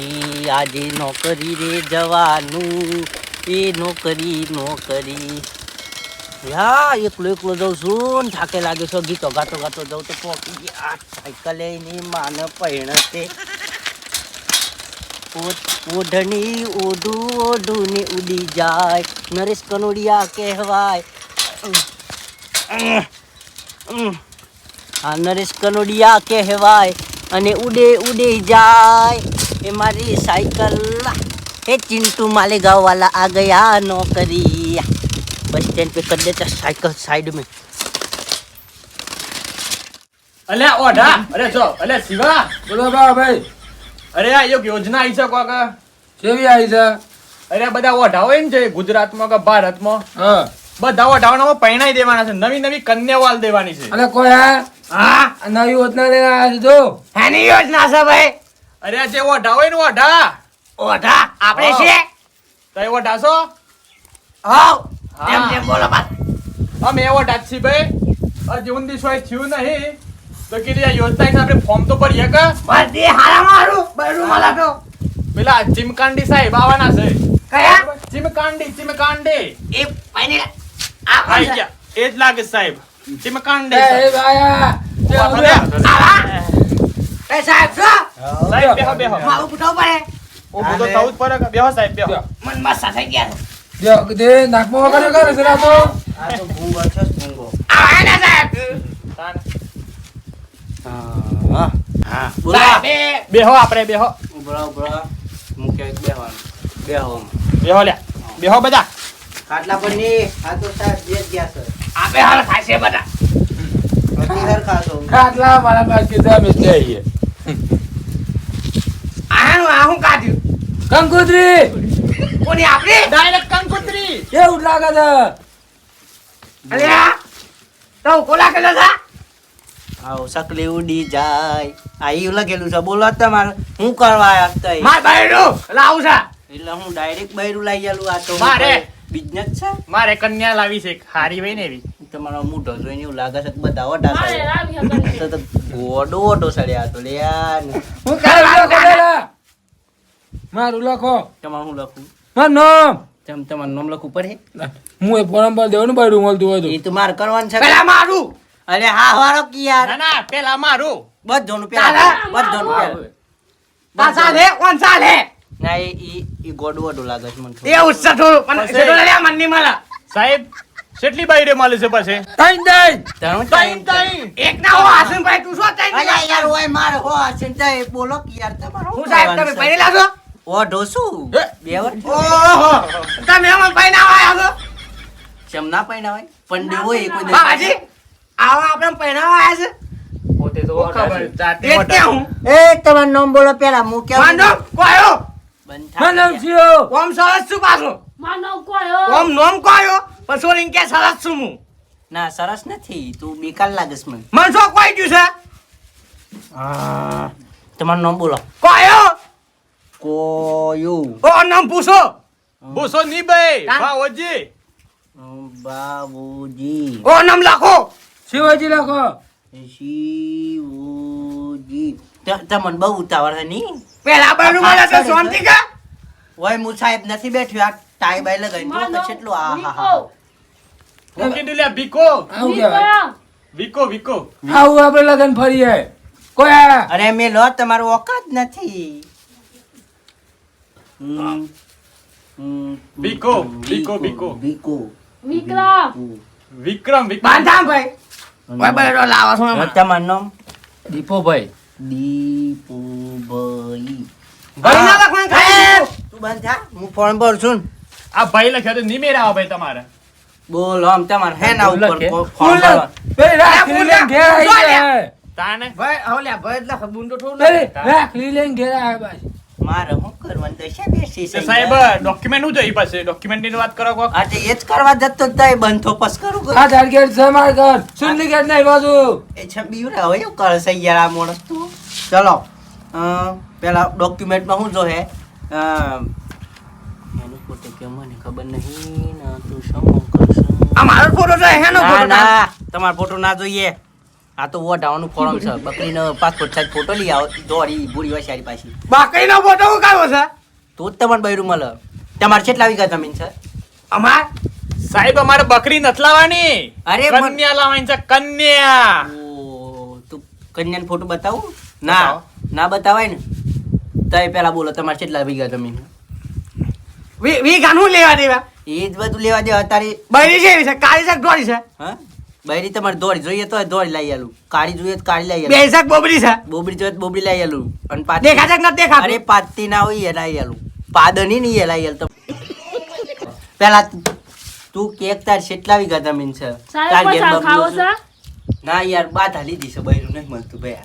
ઈ આજે નોકરી રે જવાનું. એ નોકરી નોકરી. યા, એકલો એકલો જઉં છું ને થાકે લાગે છે. ગીતો ગાતો ગાતો જઉં તો પોકી ગયા. આ સાયકલ એની માન ઓ- ઓઢણી ઓઢું ઓઢું ને ઉડી જાય. નરેશ કનોડિયા કહેવાય. આ નરેશ કનોડિયા કહેવાય. અને ઉડે ઉડે જાય એ મારી સાયકલ એ चिंटू मालेगांव वाला आ गया नौकरी बस स्टैंड पे कर देता साइकिल साइड में અલ્યા ઓઢા અરે જો અલ્યા શિવા બોલો બા ભાઈ અરે આ એક યોજના આવી છે કોક કેવી આવી છે અરે આ બધા ઓઢા હોય ને જે ગુજરાતમાં કે ભારતમાં હા બધા ઓઢાઓને પૈણાઈ દેવાના છે નવી નવી કન્યાવાલ દેવાની છે અને કોઈ આ હા? નવી યોજના લઈને આવ્યા છો જો એની યોજના છે ભાઈ. અરે જે ઓઢા હોય ને ઓઢા. ઓઢા? આપણે છે તય ઓઢા છો? હાવ. તેમ તેમ બોલો બસ. અમે ઓઢા છી ભાઈ. અરે જીવન દિવસ હોય થયું નહીં. તો કીધી આ યોજના છે આપણે ફોર્મ તો ભરીએ કે? બસ દે હારા. મારું બરું માલા તો. પેલા જીમકાંડી સાહેબ આવવાના છે. કયા? જીમકાંડી જીમકાંડી એ પાણી આ આઈ ગયા એ જ લાગે સાહેબ. જીમકાંડી સાહેબ. આયા આવા? એ સાહેબ છો સાહેબ બેહો બેહો. મારું પૂછવું પડે. ઊભું તો થવું જ પડે કે બેહો સાહેબ બેહો. મન મસ્ત થઈ ગયા જો તે નાકમાં વગર કરે છે તો. આ તો ભૂંગો છે ભૂંગો આવા ને સાહેબ. તાન. હા હા. બોલો. બેહો આપણે બેહો. ઉભરા ઉભરા. મુખ્ય બેહવાનું. બેહો બેહો લ્યા. બેહો બધા. ખાટલા પરની આ તો સાહેબ બે ગયા છે. આપે હાલ ખાશે બધા. ખાટલા મારા પાસે કીધા અમે લઈ આનું આ હું કાઢ્યું? કંકુતરી! કોની આપણી? ડાયરેક્ટ કંકુત્રી! કેવું લાગે છે. અલ્યા તો કોલા કેલો છે? આવો સકલી ઉડી જાય. આ એવું લખેલું છે બોલો તમારે. હું કરવા માર બાયડું લાવું છે. એટલે હું ડાયરેક્ટ બૈરું લઈ ગયેલું આ તો. મારે. બિઝનેસ છે? મારે કન્યા લાવી છે હારી ભાઈ ને એવી. તમારો મોઢો જોઈને એવું લાગે છે કે બધા ઓટા સાડ્યા તો ઓડો ઓડો સાડ્યા તો લે હું તારું લખો મારું લખો. તમારું હું લખું? મારું નામ. તેમ તમારું નામ લખવું પડે. હું એ ફોરમ પર દેવાનું બાયડું મળતું હોય તો. એ તો માર કરવાનું છે. પેલા મારું. અરે હા હારો કી યાર. ના ના પેલા મારું. બધોનું પેલા બધોનું પેલા. તા ચાલે કોણ ચાલે ના એ ઈ ઈ લાગે છે મને એવું છે થોડું પણ સેટો લે મનની સાહેબ કેટલી બાયડે માલે છે પાસે તઈ દઈ તારું તઈન તઈન એક ના હો હાસન ભાઈ તું શું તઈન અરે યાર ઓય માર હો આ ચિંતા બોલો કે યાર તમારો હું સાહેબ તમે પહેરી લાજો ઓ ઢોસુ. એ. બે વર્ષ ઓહો. તમે એમાં ભાઈ ના આયા છો? ચમ ના પહેણાવાય પંડે હોય એ કોઈ બાજી આવા આપણે પહેરાવા આયા છે? પોતે તો ખબર જાતે એ કેવું એ તમારું નામ બોલો પેલા હું કે માનો કોયો બંધ મારું જીઓ ઓમ સરસ છું પાછો. માનવ કોયો ઓમ નોમ કોયો પછી ઓલી કે સરસ છું હું? ના સરસ નથી. તું બેકાર લાગસ મને. મન શું કોઈ ગયું છે? તમારું નામ બોલો. કોયો? કોયું? ઓ નામ પૂછો પૂછો ની ભાઈ ભાવજી. બાબુજી ઓ નામ લખો. શિવાજી લખો. શિવજી. તમને બહુ ઉતાવળ છે ની પેલા બાયનું મળે છે શાંતિ કા ઓય હું સાહેબ નથી બેઠ્યો આ ટાઈ બાઈ લગાઈ તો કેટલું આ હા હા મૂકી દીધું લ્યા ભીકો આવું કહેવાય. વિકો વિકો આવું આપણે લગન ફરીએ. કોઈ અરે મેં લો તમારું ઓકાત નથી. બીકો, બીકો, બીકો. બીકો વિક્રમ. વિક્રમ વિક્રમ. બાંધા ભાઈ. ઓય બાયરો લાવા છો હવે તમારું નામ દીપોભાઈ. દીપુભાઈ. ભાઈ ના લખવાનું એ, ખાલી. તું બંધ હું ફોન પર છું ને. આ ભાઈ લખે તો નિમેર આવો ભાઈ તમારે. બોલો આમ તમારે હે ના ઉપર ફોન. પેલી રાખલી બોલ ઘેર આવી જાય. તાને ભાઈ ઓલ્યા ભાઈ એટલે બુંડો ઠો પેલી રાખલી લઈને ઘેર આવે ભાઈ મારે શું કરવાનું? તો છે બેસી સાહેબ ડોક્યુમેન્ટ હું જોઈ પાસે? ડોક્યુમેન્ટની વાત કરો કોક. આજે એ જ કરવા જતો જ તઈ બંધ પસ કરું કરું. આ તાર ઘેર છે સુનલી નહીં બાજુ એ છે બીવરા હોય એવું કરે છે યાર આ માણસ તો. ચલો પેલા ડોક્યુમેન્ટમાં શું જોહે ફોટો કે મને ખબર નહીં ને તું શું કરશું? આ મારો ફોટો છે હેનો ના ફોટો? ના તમારો ફોટો ના જોઈએ. આ તો વઢાવાનું ફોર્મ છે. બકરીનો પાસપોર્ટ સાઈઝ ફોટો લઈ આવો દોડી બુરી હોય સારી પાછી. બકરીનો ફોટો હું કાઢો છે? તો જ તમને બૈરું મળે. તમારે કેટલા વીઘા જમીન છે? અમાર? સાહેબ અમારે બકરી નથી લાવવાની. અરે કન્યા લાવવાની છે કન્યા. ઓ તો કન્યાનો ફોટો બતાવું? ના ના બતાવાય ને. તય પેલા બોલો તમારે કેટલા વીઘા જમીન વી વી ગાનું લેવા દેવા? એ જ બધું લેવા દે અત્યારે બૈરી છે છે? કાળી છે કે છે? હા? બૈરી તમારે દોડી જોઈએ તો દોડી લઈ આલું. કાળી જોઈએ તો કાળી લઈ આલું. છે કે બોબડી છે? બોબડી જોઈએ તો બોબડી લઈ આલું. અને પાછી દેખા છે કે નથી અરે પાતી ના હોય એ લઈ આલું. પાદની નહીં એ લઈ આલું પેલા તું- તું કેક તાર કેટલા વીઘા જમીન છે? તાર સાહેબ ખાવો છે. છે? ના યાર બાત હાલી દીશે બૈરું. નહીં મળતું ભાઈ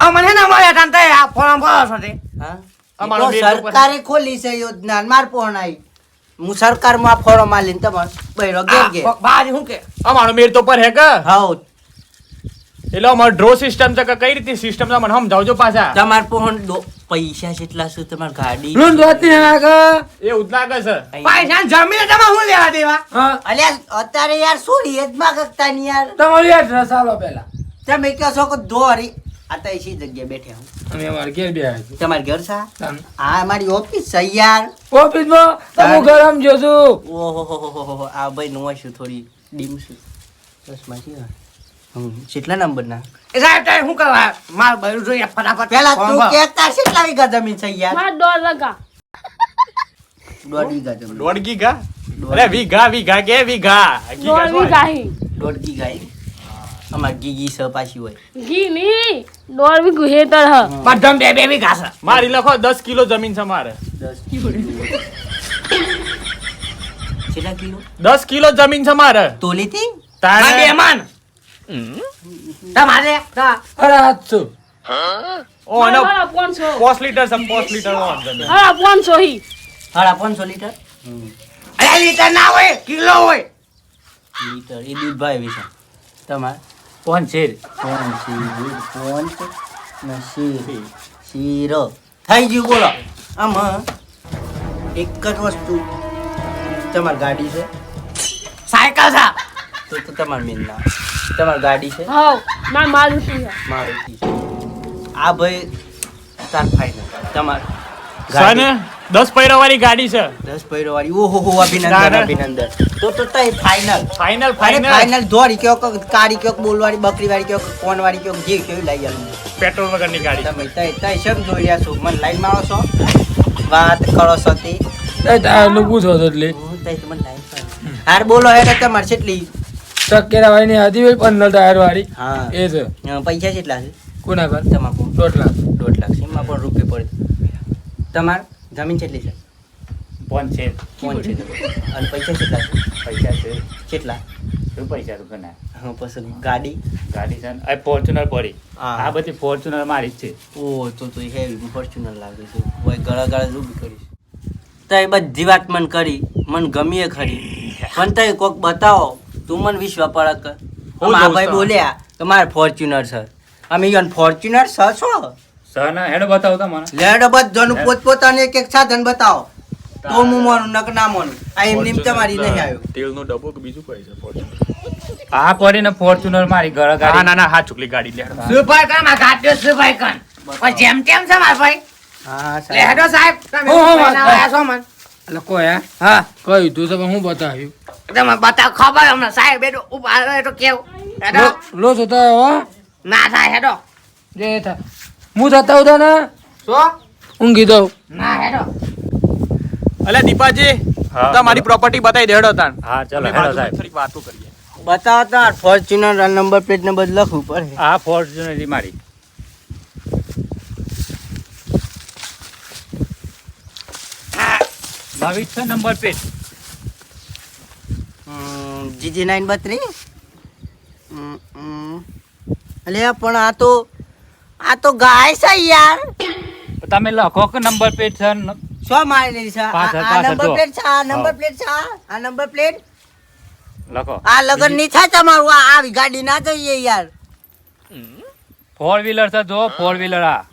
આ. મને ના મળે તાન તે આ ફોરમ ભરો છો તે. હા? તો તો સરકારે ખોલી છે યોજના માર પહોંચાઈ હું સરકારમાં ફોરમ આલીને તમારે બૈરો ઘેર ઘેર. આ હું કે? અમારો મેર તો પર હે કે? હાઉ. એટલે અમારો ડ્રો સિસ્ટમ છે કે કઈ રીતે સિસ્ટમ છે? મને સમજાવજો પાછા. તમાર પૈસા કેટલા છે તમારી ગાડી લૂન દોતી કે એ ઉદલાગે છે. પૈસા. જમીન તમે હું લેવા દેવા? અલ્યા અત્યારે યાર શું ગગતા ની યાર? તમારું યાર આલો પેલા. તમે કહો છો કે દોરી આ સી એસી જગ્યાએ બેઠે હું? અમે અમાર ઘેર બે તમારે ઘર સા આ મારી ઓફિસ છે યાર. ઓફિસમાં? તમે ગરમ જોશું ઓહો હો હો હો હો આ ભાઈ નો છું થોડી ડીમ છું. બસ હમ કેટલા નંબર ના એ સાહેબ તારે શું કરવા? માર બૈરું જોઈએ ફટાફટ. પેલા તું કેતા કેટલા વીઘા જમીન છે યાર? માર દોઢ વીઘા. દોઢ વીઘા જમીન. દોઢ વીઘા? અરે વીઘા વીઘા કે વીઘા? દોઢ વીઘા દોઢ વીઘા અમાર ગીગી સ પાછી હોય. ઘી ની દોઢ વીઘું હેતર હ. બધામાં બે બે વીઘા ઘાસ મારી લખો દસ કિલો જમીન છે મારે. દસ કેટલા કિલો? 10 કિલો જમીન છે મારે. તોલી થી તારે બે માન તમારે અરે આઠસો ઓ અને હરા પાંચસો. પોસ લીટર સમ પોસ લીટર નો જમીન. હરા પાંચસો હી હા પાંચસો લીટર? અરે લીટર ના હોય કિલો હોય. લીટર એ દૂધ ભાઈ વિશે તમારે? કોણ છે કોણ શીર છે ને શીર શીરો થઈ ગયું બોલો આમાં એક જ વસ્તુ તમારી ગાડી છે સાયકલ છે તો તો તમાર મેન ના તમારી ગાડી છે હા ના મારુતિ છે મારુતિ છે આ ભાઈ તાર ફાઈનલ તમાર સને દસ પૈરો વાળી ગાડી છે. દસ પૈરો વાળી ઓહો હો અભિનંદન. અભિનંદન. તો તો તઈ ફાઈનલ ફાઇનલ અરે ફાઇનલ ફાઈનલ દોડી કયો કારી કાળી કયો બોલવાળી બકરી વાળી કયો કોણ વાળી કયો જે કયો લઈ આવું પેટ્રોલ વગરની ગાડી. તમે તઈ તઈ શેમ જોઈ રહ્યા છો? મને લાઈનમાં આવો છો વાત કરો છો તે પૂછો તો એટલે. તઈ તમને લાઈન હાર બોલો હેડે તમારે કેટલી ટકેરા વાળી ની હતી ભાઈ પંદર ટાયર વાળી હા. એ છે. પૈસા કેટલા છે? કોના પર? તમાકુ દોઢ લાખ. દોઢ લાખ. એમાં પણ રૂપિયા પડે. તમાર? જમીન કેટલી છે? પોન છે. કોણ છે. અને પૈસા કેટલા છે? પૈસા છે. કેટલા? શું પૈસા રૂપિયા હા પછી ગાડી? ગાડી છે આ ફોર્ચ્યુનર પડી. આ બધી ફોર્ચ્યુનર મારી જ છે. ઓ તો તો હેવી ફોર્ચ્યુનર લાગે છે. કોઈ ગળા ગળા ઊભી કરીશ તો એ બધી વાત મને કરી મને ગમીએ ખરી. પણ તઈ કોક બતાવો તું મને વિશ્વ પડક હું આ ભાઈ બોલ્યા કે મારે ફોર્ચ્યુનર છે. અમે યોન ફોર્ચ્યુનર છે છો સર હેડ બતાવો તો મને લેડ બધાનું પોતપોતાનું એક એક સાધન બતાવો. તો હું માનું નક ના માનું આ એમની એમ તમારી નહીં આવ્યો. તેલનો ડબ્બો કે બીજું કઈ છે ફોર્ચ્યુનર આ પડીને ફોર્ચ્યુનર મારી ઘર ગાડી. ના ના હા ચુકલી ગાડી લે સુભાઈ કામ આ ગાડ્યો સુભાઈ કન પણ જેમ તેમ છે મારા ભાઈ. હા સાહેબ. લેડો સાહેબ. તમે આયા છો મન? એટલે કોઈ હે? હા. કયું તું તમે હું બતાવ્યું. તમે બતાવ ખબર હમણાં સાહેબ બેટો ઊભા રહો તો કેવું? હેડો. લો છો તો હો. ના થાય હેડો. જે થા હું જતા ને શું? ઊંઘી દઉં ના હેડો. અલે દીપાજી હા, તમારી પ્રોપર્ટી બતાવી દેડો તાન હા ચલો હેડો સાહેબ. થોડીક વાતો કરીએ. બતાવતા ફોર્ચ્યુનર નંબર પ્લેટ ને બદલ લખવું પડે. હા ફોર્ચ્યુનર મારી. છે નંબર પ્લેટ જીજી નાઇન બત્રી અલે પણ આ તો આ તો ગાય છે યાર. તમે લખો કે નંબર પ્લેટ છે શું મારેલી છે? આ નંબર પ્લેટ છે આ નંબર પ્લેટ છે આ નંબર પ્લેટ. લખો. આ લગનની થાય તમારું આ આવી ગાડી ના જઈએ યાર. ફોર વ્હીલર છે જો ફોર વ્હીલર આ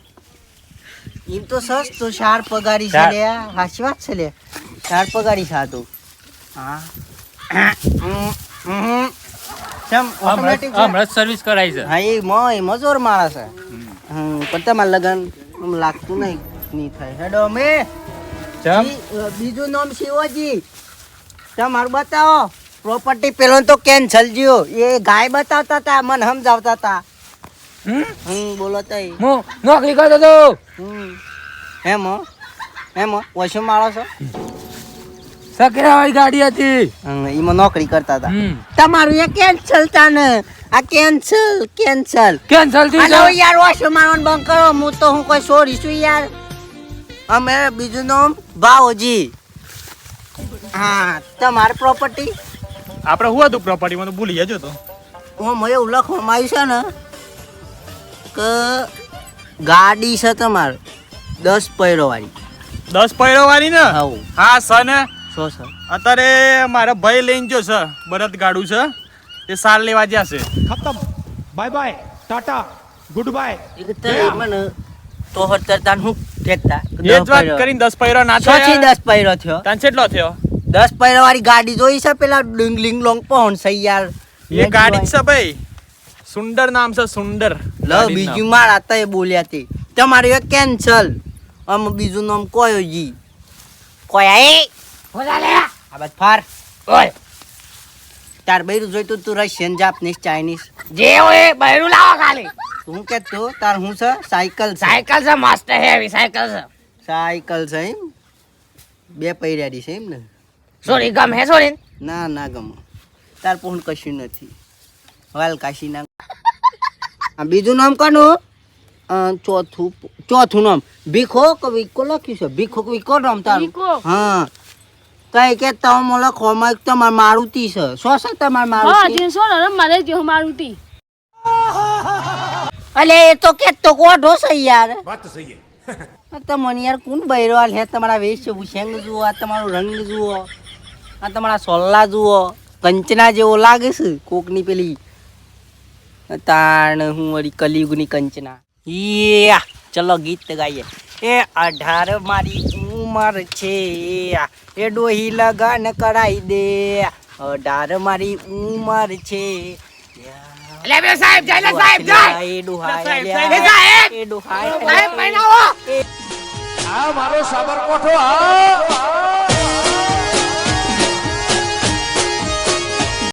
એમ તો સસ્તો ચાર પગારી છે લે. હાચી વાત છે લે. ચાર પગારી છે આ તો. હા. હમ, હમ. ચમ ઓટોમેટિક હમણાં સર્વિસ કરાવી છે. હા એ મોય મજૂર માણસ છે. હમ પણ તમારા લગન લાગતું નહીં નહીં થાય. હેડો અમે. બીજું નામ શિવજી. તમારું બતાવો. પ્રોપર્ટી પેલો તો કેન્સલ જ્યો એ ગાય બતાવતા હતા મને સમજાવતા હતા. હમ? બોલો તઈ. હું નોકરી કરતો તો એમ? એમ? ઓછો છો? સકેરાવાળી ગાડી હતી. એમાં નોકરી કરતા હતા. તમારું એ કેન્સલ તા ને આ કેન્સલ કેન્સલ કેન્સલ થઈ જાવ યાર વોશ મારવાનું બંધ કરો. હું તો હું કોઈ સોરી છું યાર. અમે બીજું નામ ભાવજી. હા તમારી પ્રોપર્ટી આપણે હું હતું પ્રોપર્ટીમાં તો ભૂલી જજો તો. હું એવું લખવામાં આવ્યું છે ને કે ગાડી છે તમારે દસ પૈરો વાળી દસ પૈરો વાળી ને? હા. સર ને. સો સર? અત્યારે મારા ભાઈ લઈને જો છે બરત ગાડું છે. તે સાર લેવા જશે છે. ખતમ. Bye bye tata good bye તો હતરતાન હું કેતા એ જ વાત કરીને 10 પૈરો ના થયો? પછી 10 પૈરો થયો. તન કેટલો થયો? 10 પૈરો વાળી ગાડી જોઈ છે પેલા ડિંગ લિંગ લોંગ પહોંચ સહી યાર એ ગાડી છે ભાઈ. સુંદર નામ છે સુંદર. લ બીજું માર આતા એ બોલ્યા તે. તમારે એ કેન્સલ. આમ બીજું નામ કોયો જી? કોયા એ? બોલા લે. આ બસ ફાર. ઓય. તાર બૈરું જોઈતું તું રશિયન જાપનીઝ ચાઇનીઝ જે હોય બૈરું લાવો ખાલી. તું કે તું તાર હું છે? સાયકલ સાયકલ છે મસ્ત હેવી સાયકલ છે. સાયકલ છે એમ? બે પૈરાડી છે એમ ને? સોરી ગમે સોરી? ના ના ગમો. તાર પણ કશું નથી. વાલ કાશી ના. આ બીજું નામ કોનું? ચોથું ચોથું નામ. ભીખો કે વિકો લખ્યું છે. ભીખો કે વિકો નામ તારું. હા. કઈ કે તમે ખોમાં એક તમાર મારુતિ છે. શું છે તમાર હા મારુતિ જીન્સો ને મારે જો મારુતિ. અલે એ તો કે તો કોઢો છે યાર. વાત તો સહી તમને યાર કોણ બૈરો હે તમારા વેશભૂષણ જુઓ આ તમારો રંગ જુઓ આ તમારા સોલ્લા જુઓ કંચના જેવો લાગે છે કોકની પેલી. તાણ હું વળી કલિયુગની કંચના. યા ચલો ગીત ગાઈએ. એ અઢાર મારી ઉંમર છે. એ ડોહી લગન કરાઈ દે. અઢાર મારી ઉંમર છે. લે બે સાહેબ જાય લે સાહેબ જાય! એ ડોહાય સાહેબ, લ્યા. સાહેબ, સાહેબ. એ ડોહાય સાહેબ મહિનાઓ આ મારો સાબરકોઠો આ